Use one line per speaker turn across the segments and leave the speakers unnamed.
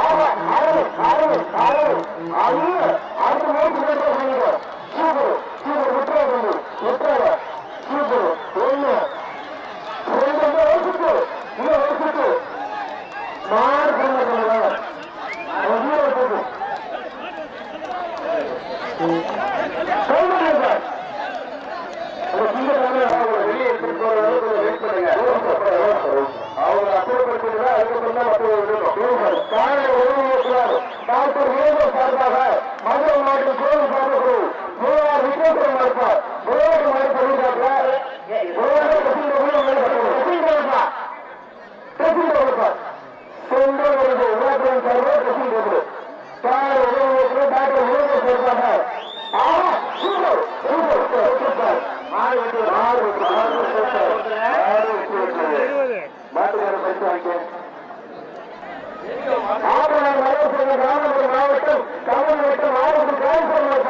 ஆறு ஆறு ஆறு ஆறு মা வைக்கிறாங்க ஆவணம் மாவட்டம் காவல் வட்டம் ஆவணம் காவல்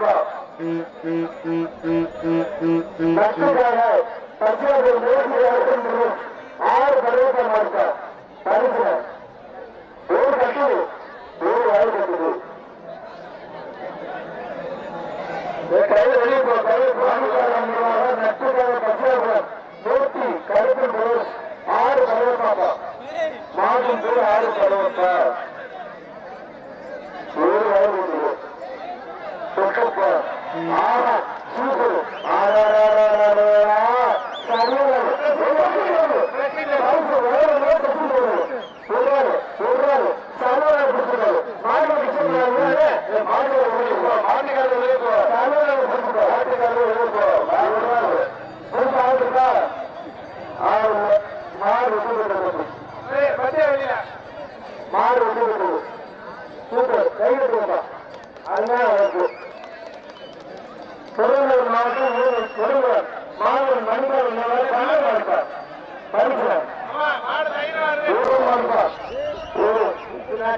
का बच्चे का है बच्चे को रोज रोज और बड़े का मर्द का है रोज बच्चे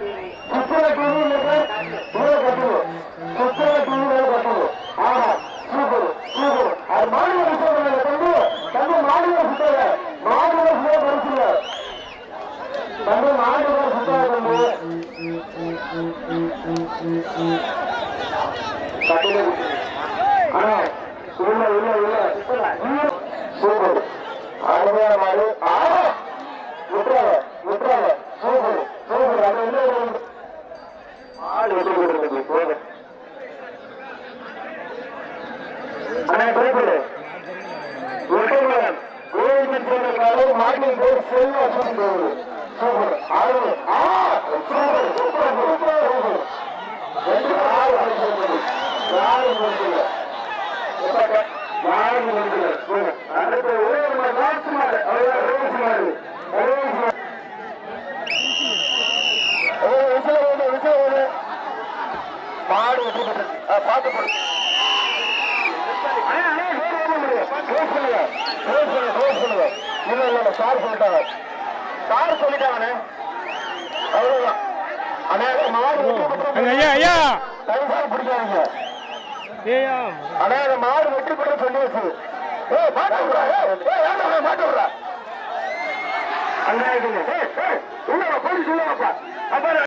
சுற்றுல கிளி மேல கட்டுவோம் சுற்றுல கிளி மேல கட்டுவோம் ஆஹா சூப்பர் சூப்பர் அது மாநில சுற்றுல தம்பி தம்பி மாநில சுற்றுல மாநில சுற்றுல பரிசுல தம்பி மாநில சுற்றுல தம்பி கட்டில ஆனா இல்ல மாட்டின் பேர் செல்வ சூப்பர் சூப்பர். ஆறு. ஆ சூப்பர். சூப்பர். சூப்பர். சூப்பர். ரெண்டு ஆறு யாரும் முடியல யாரும் முடியல அடுத்த ஒரே ஒரு லாஸ்ட் மாடு அவ்வளவுதான் ரோஸ் மாடு ரோஸ் மாடு விசில ஓடு பாடு. ஓடு மாடு வெட்டி போடு க்ளோஸ் பண்ணுங்க க்ளோஸ் பண்ணுங்க க்ளோஸ் பண்ணுங்க இல்ல இல்ல இல்ல சார் சொல்லிட்டாங்க சார் சொல்லிட்டாங்கண்ணே அவ்வளவுதான் அண்ணா மாடு வெட்டி போட்டு
அங்க ஐயா ஐயா
தயவுசெய்து மாடு வெற்றி பெற்ற சொல்லி வச்சு ஏய் மாட்ட விடுறா ஏய் ஏய் வேண்டாம் ஏய், மாட்ட விடுறா அண்ணா இது ஏய் ஏய் உள்ள போலீஸ் உள்ள வாப்பா.